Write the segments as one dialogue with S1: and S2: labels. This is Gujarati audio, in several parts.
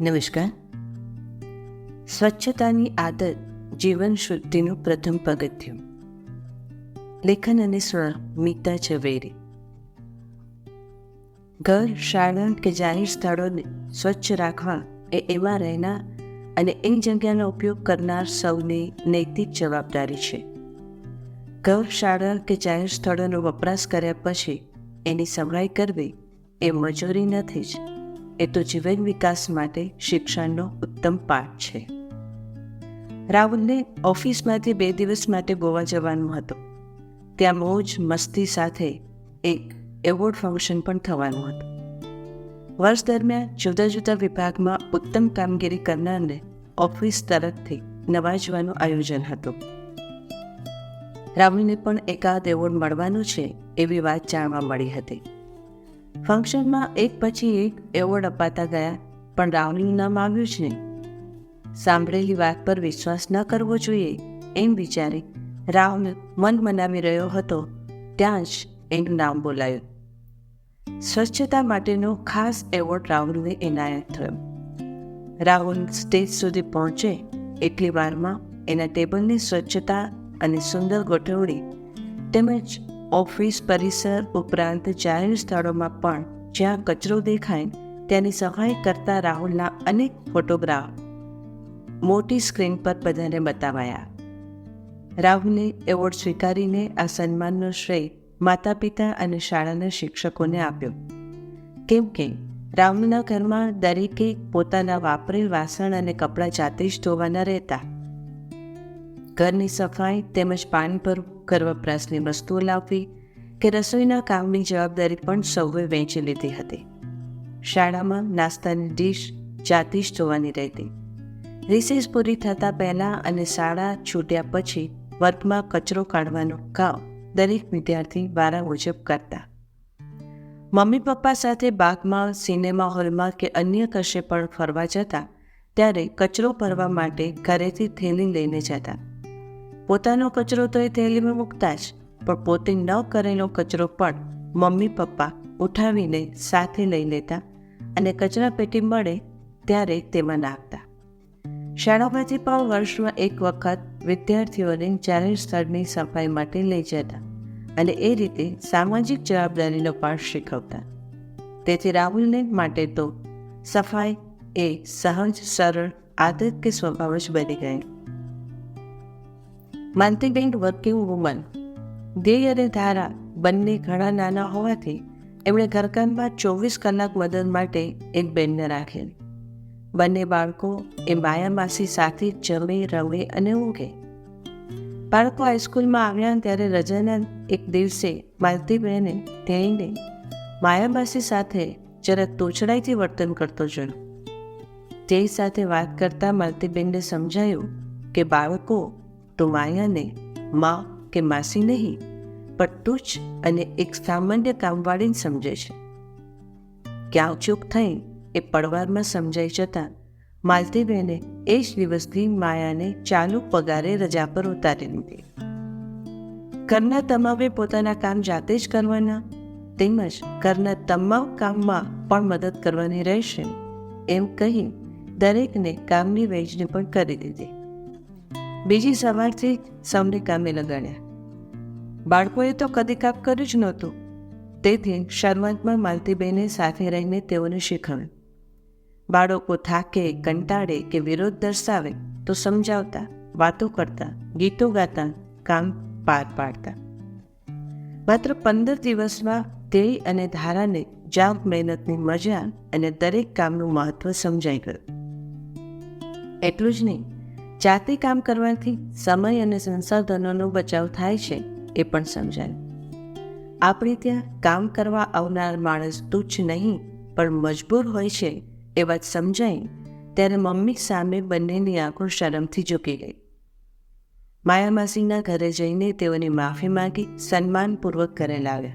S1: નમસ્કાર. સ્વચ્છતાની આદત જીવન શુદ્ધિનું પ્રથમ પગથિયું. લેખન અને સ્વર મીતા ઝવેરી. ઘર, શાળા કે જાહેર સ્થળોને સ્વચ્છ રાખવા એ એમાં રહેનાર અને એ જગ્યાનો ઉપયોગ કરનાર સૌની નૈતિક જવાબદારી છે. ઘર, શાળા કે જાહેર સ્થળોનો વપરાશ કર્યા પછી એની સંભાળ કરવી એ મજૂરી નથી જ એ તો જીવન વિકાસ માટે શિક્ષણનો ઉત્તમ પાઠ છે. રાહુલને ઓફિસમાંથી બે દિવસ માટે ગોવા જવાનું હતું. ત્યાં મોજ મસ્તી સાથે એક એવોર્ડ ફંક્શન પણ થવાનું હતું. વર્ષ દરમિયાન જુદા જુદા વિભાગમાં ઉત્તમ કામગીરી કરનારને ઓફિસ તરફથી નવાજવાનું આયોજન હતું. રાહુલને પણ એકાદ એવોર્ડ મળવાનો છે એવી વાત જાણવા મળી હતી. ફંક્શનમાં એક પછી એક એવોર્ડ અપાતા ગયા, પણ રાહુલનું નામ આવ્યું જ નહીં સાંભળેલી વાત પર વિશ્વાસ ન કરવો જોઈએ એમ વિચારી રાહુલ મન મનાવી રહ્યો હતો. ત્યાં જ એનું નામ બોલાયું. સ્વચ્છતા માટેનો ખાસ એવોર્ડ રાહુલને એનાયત થયો. રાહુલ સ્ટેજ સુધી પહોંચે એટલી વારમાં એના ટેબલની સ્વચ્છતા અને સુંદર ગોઠવણી તેમજ ઓફિસ, પરિસર ઉપરાંત જાહેર સ્થળોમાં પણ જ્યાં કચરો દેખાય, તેની સફાઈ કરતા રાહુલના અનેક ફોટોગ્રાફ મોટી સ્ક્રીન પર બધાને બતાવાયા. રાહુલે એવોર્ડ સ્વીકારીને આ સન્માનનો શ્રેય માતા પિતા અને શાળાના શિક્ષકોને આપ્યો. કેમ કે રાહુલના ઘરમાં દરેકે પોતાના વાપરેલ વાસણ અને કપડાં જાતે જ ધોવાના રહેતા ઘરની સફાઈ તેમજ પાણી પર ઘર વપરાશની વસ્તુઓ લાવવી કે રસોઈના કામની જવાબદારી પણ સૌએ વહેંચી લીધી હતી. શાળામાં નાસ્તાની ડીશ, જાતે જ ધોવાની રહેતી. રિસેસ પૂરી થતાં પહેલાં અને શાળા છૂટ્યા પછી વર્ગમાં કચરો કાઢવાનું કામ દરેક વિદ્યાર્થી વારા મુજબ કરતા. મમ્મી પપ્પા સાથે બાગમાં, સિનેમા હોલમાં કે અન્ય કશે પણ ફરવા જતા, ત્યારે કચરો ભરવા માટે ઘરેથી થેલી લઈને જતા. પોતાનો કચરો તો એ થેલીમાં મૂકતા જ, પણ પોતે ન કરેલો કચરો પણ મમ્મી, પપ્પા ઉઠાવીને સાથે લઈ લેતા અને કચરા પેટી મળે ત્યારે તેમાં નાખતા. શાળામાંથી પણ વર્ષમાં એક વખત વિદ્યાર્થીઓને જાહેર સ્થળની સફાઈ માટે લઈ જતા અને એ રીતે સામાજિક જવાબદારીનો પાઠ શીખવતા. તેથી રાહુલને માટે તો સફાઈ એ સહજ, સરળ, આદત કે સ્વભાવ જ બની ગઈ માનતીબેન વર્કિંગ વુમન ધ્યેય અને ધારા બંને ઘણા નાના હોવાથી એમણે ઘરકામમાં ચોવીસ કલાક મદદ માટે એક બેનને રાખેલી. બંને બાળકો એ માયામાસી સાથે જમે રમે અને ઊંઘે. બાળકો હાઈસ્કૂલમાં આવ્યા ત્યારે રજાના એક દિવસે માલતીબેને ધ્યેયને માયામાસી સાથે જરા તોછડાઈથી વર્તન કરતો જોયો. તે સાથે વાત કરતા માલતીબેનને સમજાયું કે બાળકો તો માયાને મા કે માસી નહીં, પણ તુચ્છ અને એક સામાન્ય કામવાળીને સમજે છે. ક્યાં ચૂક થઈ એ પડવારમાં સમજાઈ જતાં માલતીબેને એ જ દિવસથી માયાને ચાલુ પગારે રજા પર ઉતારી દીધી ઘરના તમામે પોતાના કામ જાતે જ કરવાના, તેમજ ઘરના તમામ કામમાં પણ મદદ કરવાની રહેશે, એમ કહી દરેકને કામની વહેંચણી પણ કરી દીધી. બીજી સવારથી સૌને કામે લગાડ્યા. બાળકોએ તો કદી કામ કર્યું જ નહોતું. તેથી શરૂઆતમાં માલતીબેને સાથે રહીને તેઓને શીખવ્યું. બાળકો થાકે, કંટાળે કે વિરોધ દર્શાવે તો સમજાવતા, વાતો કરતા, ગીતો ગાતા, કામ પાર પાડતા. માત્ર પંદર દિવસમાં ધ્યેય અને ધારાને જામ મહેનતની મજા અને દરેક કામનું મહત્વ સમજાઈ ગયું. એટલું જ નહીં જાતે કામ કરવાથી સમય અને સંસાધનોનો બચાવ થાય છે એ પણ સમજાયું. આપણે ત્યાં કામ કરવા આવનાર માણસ તુચ્છ નહીં, પણ મજબૂર હોય છે એ વાત સમજાઈ ત્યારે મમ્મી સામે બંનેની આંખો શરમથી ઝૂકી ગઈ. માયામાસીના ઘરે જઈને તેઓની માફી માંગી સન્માનપૂર્વક ઘરે લાવ્યા.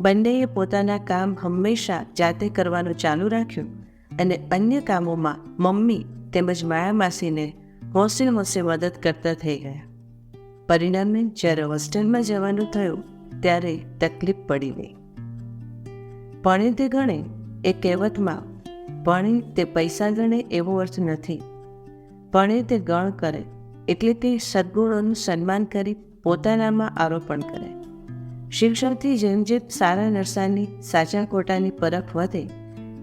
S1: બંનેએ પોતાના કામ હંમેશા જાતે કરવાનું ચાલુ રાખ્યું અને અન્ય કામોમાં મમ્મી તેમજ માયામાસીને હોંશે હોંશે મદદ કરતા થઈ ગયા. પરિણામે જ્યારે હોસ્ટેલમાં જવાનું થયું, ત્યારે તકલીફ પડી ગઈ. ભણે તે ગણે એ કહેવતમાં, ભણે તે પૈસા ગણે એવો અર્થ નથી. ભણે તે ગણ કરે, એટલે તે સદગુણોનું સન્માન કરી પોતાનામાં આરોપણ કરે. શિક્ષણથી જેમ જેમ સારા નરસાની, સાચા ખોટાની પરખ વધે,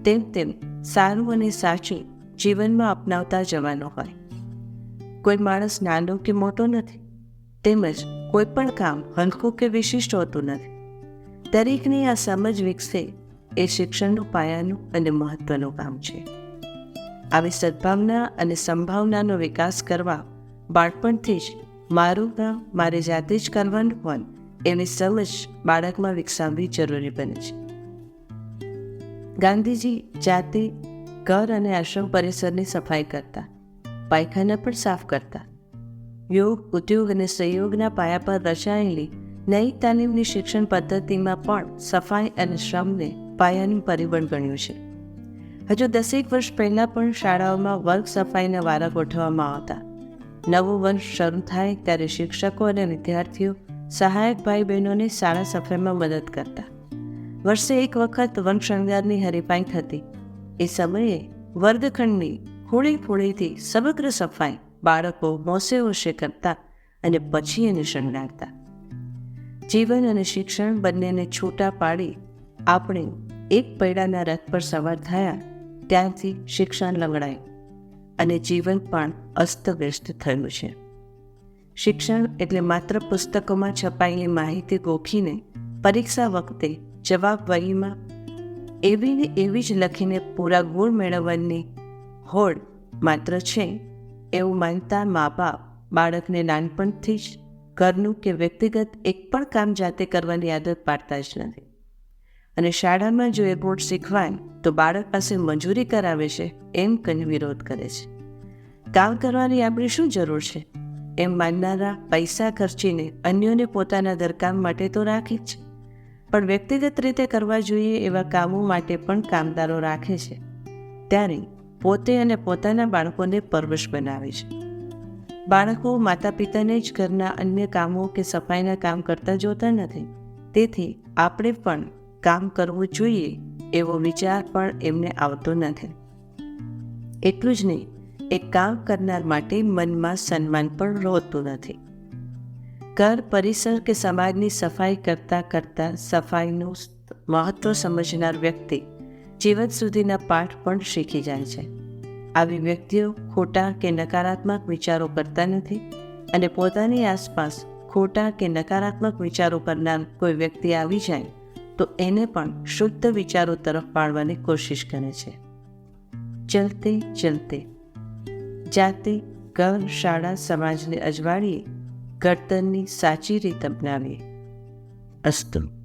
S1: તેમ તેમ સારું અને સાચું જીવનમાં અપનાવતા જવાનો હોય. કોઈ માણસ નાનો કે મોટો નથી, તેમજ કોઈ પણ કામ હલકું કે વિશિષ્ટ હોતું નથી. દરેકની આ સમજ વિકસે એ શિક્ષણનું, પાયાનું અને મહત્વનું કામ છે. આવી સદભાવના અને સંભાવનાનો વિકાસ કરવા બાળપણથી જ મારું કામ મારે જાતે જ કરવાનું પણ એની સમજ બાળકમાં વિકસાવવી જરૂરી બને છે. ગાંધીજી જાતે ઘર અને આશ્રમ પરિસરની સફાઈ કરતા પાયખાના પણ સાફ કરતા. યોગ, ઉદ્યોગ અને સહયોગના પાયા પર રચાયેલી નવી તાલીમની શિક્ષણ પદ્ધતિમાં પણ સફાઈ અને શ્રમને પાયાનું પરિબળ ગણ્યું છે. હજુ દસેક વર્ષ પહેલાં પણ શાળાઓમાં વર્ગ સફાઈના વારા ગોઠવવામાં આવતા. નવું વર્ષ શરૂ થાય ત્યારે શિક્ષકો અને વિદ્યાર્થીઓ સહાયક ભાઈ બહેનોને શાળા સફાઈમાં મદદ કરતા. વર્ષે એક વખત વન શણગારની હરીફાઈ થતી. એ સમયે વર્ગખંડની ખૂણે ખૂણેથી સમગ્ર સફાઈ બાળકો મોસે હોંશે કરતા અને પછી એને શણગારતા. જીવન અને શિક્ષણ બંનેને છૂટા પાડી આપણે એક પૈડાના રથ પર સવાર થયા ત્યાંથી શિક્ષણ લંગડાયું અને જીવન પણ અસ્તવ્યસ્ત થયું છે. શિક્ષણ એટલે માત્ર પુસ્તકોમાં છપાયેલી માહિતી ગોખીને પરીક્ષા વખતે જવાબ વહીમાં એવી ને એવી જ લખીને પૂરા ગુણ મેળવવાની હોડ માત્ર છે એવું માનતા મા બાપ બાળકને નાનપણથી જ ઘરનું કે વ્યક્તિગત એક પણ કામ જાતે કરવાની આદત પાડતા જ નથી. અને શાળામાં જો એ બોર્ડ શીખવાય તો બાળક પાસે મંજૂરી કરાવે છે એમ કહીને વિરોધ કરે છે. કામ કરવાની આપણી શું જરૂર છે? એમ માનનારા પૈસા ખર્ચીને અન્યોને પોતાના દરકામ માટે તો રાખે જ. છે પણ વ્યક્તિગત રીતે કરવા જોઈએ એવા કામો માટે પણ કામદારો રાખે છે. ત્યારે પોતે અને પોતાના બાળકોને પરવશ બનાવે છે. બાળકો માતા પિતાને જ ઘરના અન્ય કામો કે સફાઈના કામ કરતા જોતા નથી. તેથી આપણે પણ કામ કરવું જોઈએ એવો વિચાર પણ એમને આવતો નથી. એટલું જ નહીં એ કામ કરનાર માટે મનમાં સન્માન પણ રહેતું નથી. ઘર, પરિસર કે સમાજની સફાઈ કરતાં કરતાં સફાઈનું મહત્ત્વ સમજનાર વ્યક્તિ જીવન સુધીના પાઠ પણ શીખી જાય છે. આવી વ્યક્તિઓ ખોટા કે નકારાત્મક વિચારો કરતા નથી અને પોતાની આસપાસ ખોટા કે નકારાત્મક વિચારો કરનાર કોઈ વ્યક્તિ આવી જાય તો એને પણ શુદ્ધ વિચારો તરફ પાડવાની કોશિશ કરે છે. ચલતે ચલતે જાતે ઘર શાળા સમાજને અજવાળીએ, ઘડતરની સાચી રીત અપનાવીએ. અસ્તુ